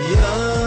Yeah.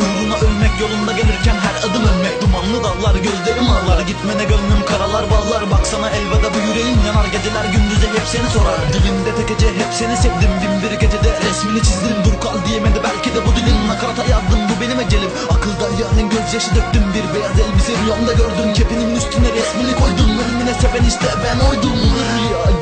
Uğruna ölmek yolunda gelirken her adım ölmek Dumanlı dallar gözlerim ağlar. Gitmene gönlüm karalar bağlar Baksana elveda bu yüreğim yanar. Geceler gündüze hep seni sorar. Dilimde tek gece hep seni sevdim. Bin bir gecede resmini çizdim. Dur kal diyemedi belki de bu dilin nakarata yazdım bu benim ecelim. Akılda yarın gözyaşı döktüm. Bir beyaz elbise rüyamda gördüm. Kepinin üstüne resmini koydum. Ölümüne seven işte ben oydum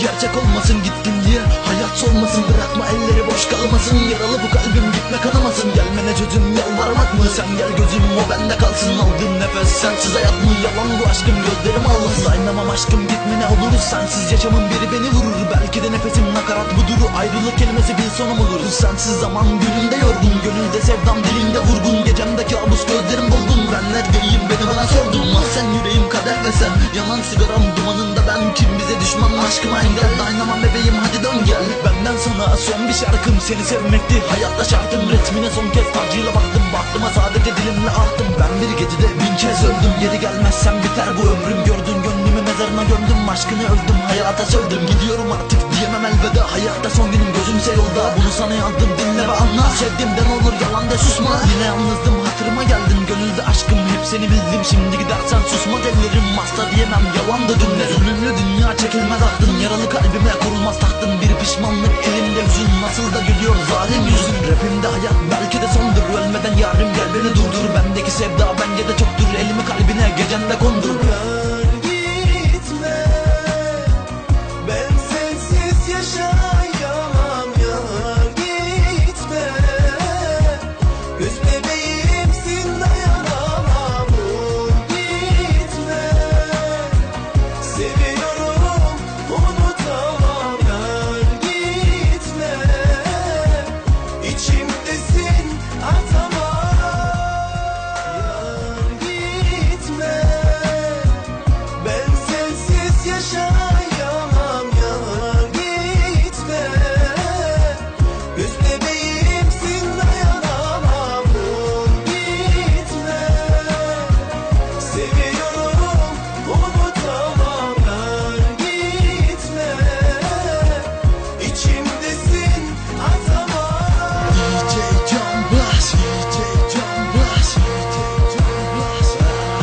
gerçek olmasın gittin diye. Hayat solmasın Bırakma elleri boş kalmasın. Yaralı bu kalbim gitme kanamasın Gelmene çocuğum yalvarmak mı? Sen gel gözüm o bende kalsın. Aldığım nefes sensiz hayat mı? Yalan bu aşkım gözlerim ağlasın. Dayanamam aşkım gitme ne oluruz? Sensiz yaşamın biri beni vurur. Belki de nefesim nakarat buduru ayrılık kelimesi bir sonum olur Sensiz zaman günümde yorgun gönülde sevdam dilimde vurgun. Gecemde kabus gözlerim dolgun ben neredeyim beni bana sordun. Ah sen yüreğim kadeh ve sen. Yanan sigaram dumanında ben. Kim bize düşman aşkıma engel Dayanamam bebeğim hadi dön gel. Benden sana son bir şarkım seni sevmekti. Hayatta şartım Resmine son kez acıyla baktım. Baktıma sadece dilimle ahtım Ben bir gecede bin kez öldüm. Geri gelmezsem biter bu ömrüm. Gördün gönlümü mezarına gömdüm. Aşkını öldüm hayata sövdüm. Gidiyorum artık diyemem elveda. Hayatta son günüm gözümse yolda. Bunu sana yazdım dinle ve anla. Sevdiğimden olur yalan de susma. Yine yalnızdım hatırıma geldin gönülde aşkım hep seni bildim. Şimdi gidersen susma ellerim hasta diyemem yalan da dünler Ölümlü dünya çekilmez